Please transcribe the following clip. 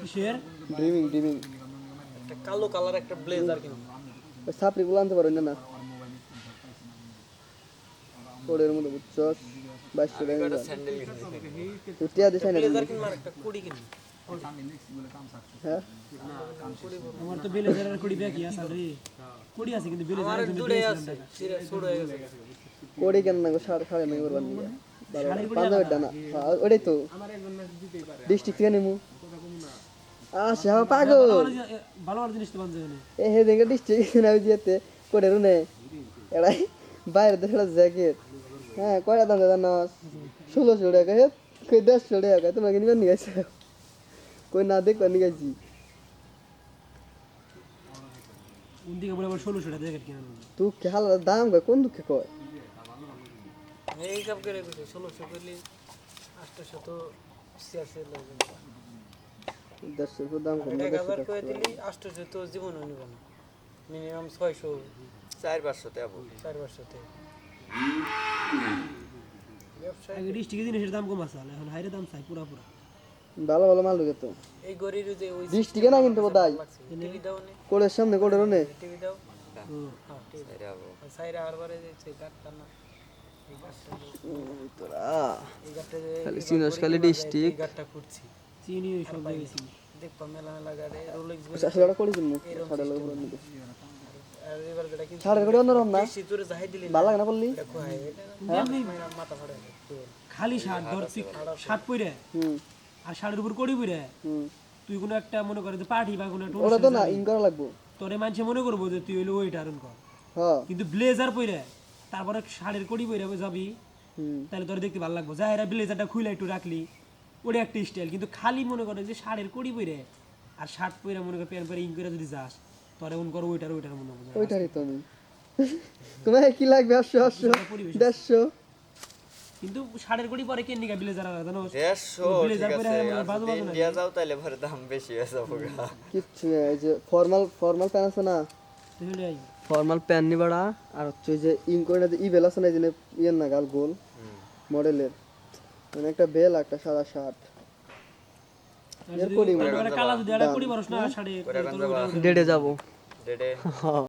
কিসের? Dreaming dreaming একটা কালো কালার একটা ব্লেজার কিনবো। ওই সাপড়িগুলো আনতে পারো না না? কোডের মধ্যে বুঝছস? বাইশশো টাকা স্যান্ডেল কিনছি টিয়া দিস না ব্লেজার কিনবো একটা কুড়ি কিনবো। হ্যাঁ? আমার তো বেলেজারের কুড়ি ব্যাকি আছে রে। কুড়ি আছে কিন্তু আমার বেলেজারের দূরে আছে সিরে হয়ে গেছে। কোডে কেন না গো? সাড়ে সাড়ে নয় করবার নিয়ে পাঞ্জাবের ডানা হ্যাঁ, ওটাই তো। ডিস্ট্রিক্ট থেকে নেমু। আচ্ছা হ্যাঁ, পাগল। ভালো ভালো জিনিস তো এ হে দেখে ডিস্ট্রিক্ট না যেতে কোডে রুনে। এড়াই বাইরে দেশে জ্যাকেট। হ্যাঁ কয়টা দাম দাদা না ষোলোশো টাকা হে কই দেড়শো টাকা তোমাকে নিবেন নিয়ে গেছে কই না দেখবার নিয়ে গেছি নেব তুই খেয়াল দাম কয় কোন দুঃখে কয়? এই কাপ করে ষোলোশো করলে তো ছিয়াশি লাগবে দেড়শো দাম তো জীবনও নিব না। মিনিমাম ছয়শো চার পাঁচশো টাকা চার পাঁচশোতে। আগে জিনিসের দাম কম আছে এখন হাইরে দাম চাই পুরা পুরা। ভালো ভালো মাল ঢুকে তো। এই গরির যে ওই ডিস্ট্রিক্টে না কিন্তু বোধহয় টিভি দাও নে। কোডের সামনে কোডের রুনে টিভি দাও। হুম। হ্যাঁ টিভি চার সাইরা যে না। তোরা। করি ডিস্ট্রিক্ট। চিনি ওই সব জায়গায় চিনি দেখবা মেলা মেলা গাড়ি রোলেক্স সাড়ে করে সাড়ে করে সাড়ে করে অন্যরকম না? ভালো লাগে না বললি খালি শার্ট শার্ট পরে আর শার্টের উপর কড়ি পরে তুই কোনো একটা মনে করে যে পার্টি বা কোনো একটা ওটা তো না ইন করা লাগবো। তোরে মানুষে মনে করব যে তুই হইল ওইটা আরন কর। হ্যাঁ। কিন্তু ব্লেজার পরে তারপরে শাড়ির কড়ি পরে যাবি তাহলে তোর দেখতে ভালো লাগবো। যাহেরা ব্লেজারটা খুলে একটু রাখলি ওটা একটা স্টাইল কিন্তু খালি মনে করে যে শাড়ির কড়ি পরে আর শার্ট পরে মনে করে প্যান্ট পরে ইন করে যদি যাস তোরে মনে করো ওইটার ওইটার মনে হবে। ওইটারই তো আমি। তোমার কি লাগবে? দেড়শো। কিন্তু শাড়ির কড়ি পরে কে নিকা ব্লেজার আর জানো? দেড়শো ব্লেজার পরে বাজু বাজু না ইন্ডিয়া যাও তাহলে ভরে দাম বেশি হয়ে যাব কিচ্ছু নেই, এই যে ফর্মাল ফর্মাল প্যান্ট আছে না? ফর্মাল প্যান্ট নিবাড়া আর হচ্ছে যে ইন করে না যে ই বেল আছে না এই যে ইয়ের না গাল গোল মডেলের মানে একটা বেল একটা সাদা শার্ট এর যদি মনে কালা যদি একটা কড়ি পরস না শাড়ি ডেটে যাব। ডেডে হ্যাঁ।